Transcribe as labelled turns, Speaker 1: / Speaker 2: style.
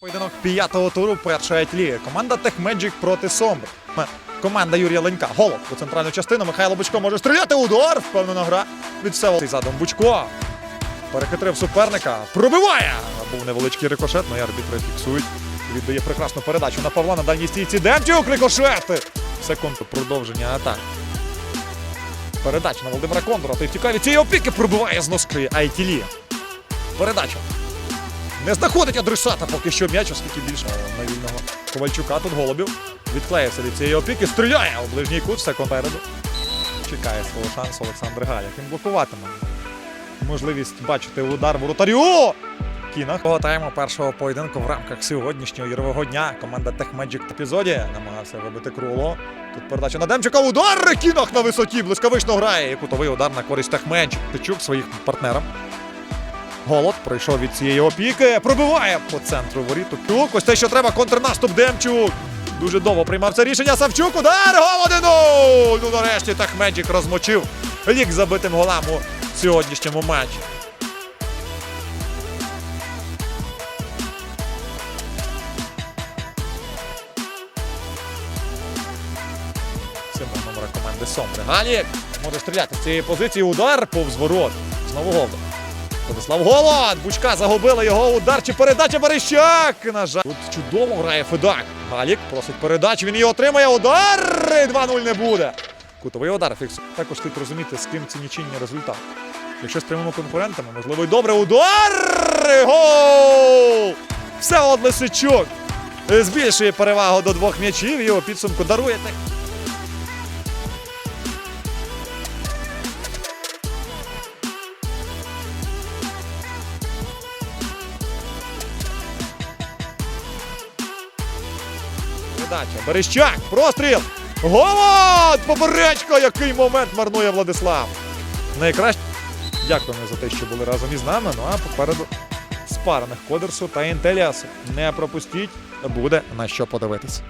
Speaker 1: Поєдинок п'ятого туру першої ліги. Команда Техмеджик проти Сомбр. Команда Юрія Ленька. Голов у центральну частину. Михайло Бучко може стріляти. Удар. Впевнена гра від Всеволода. задом Бучко. Перехитрив суперника. Пробиває! Був невеличкий рикошет, але арбітри фіксують. Віддає прекрасну передачу на Павла на дальній стійці. Демчук рикошет! Секунду продовження атаки. Передача на Володимира Кондора. Той втікає від цієї опіки. Пробиває з носки Айтілі. Передача. Не знаходить адресата поки що м'яч, оскільки більше на вільного Ковальчука. Тут голубів. Відклеївся від цієї опіки. Стріляє у ближній кут, все попереду. Чекає свого шансу Олександр Галяк. Він блокуватиме. Можливість бачити удар воротарю. Кінах. Поготаємо першого поєдинку в рамках сьогоднішнього ігрового дня. Команда Техмеджик епізоді намагався вибити круло. Тут передача на Демчука. Удар! Кінах на висоті. Блискавично грає. І кутовий удар на користь Техмеджик. Тичук своїх партнерам. Голод пройшов від цієї опіки. Пробиває по центру воріт. Тук. Ось те, що треба. Контрнаступ Демчук. Дуже довго приймав це рішення. Савчук. Удар! Голодину! Ну нарешті Техмеджик розмочив лік забитим голам у сьогоднішньому матчі. Символ номера може стріляти з цієї позиції. Удар повз ворот. Знову Голод. Владислав Голод! Бучка загубила його удар чи передача Берещак! На жаль. Тут чудово грає Федак. Галік просить передачу, він її отримає. Удар! 2-0 не буде. Кутовий удар фіксує. Також слід розуміти, з ким ці нічийні результати. Якщо з прямими конкурентами, можливо, і добре. Удар! Гол! Все от Лисичук збільшує перевагу до двох м'ячів. Його підсумку дарує. Передача. Берещак. Простріл. Голод! Поперечко! Який момент марнує Владислав. Найкраще. Дякуємо за те, що були разом із нами. Ну а попереду спарених Кодерсу та Інтеліасу. Не пропустіть, буде на що подивитись.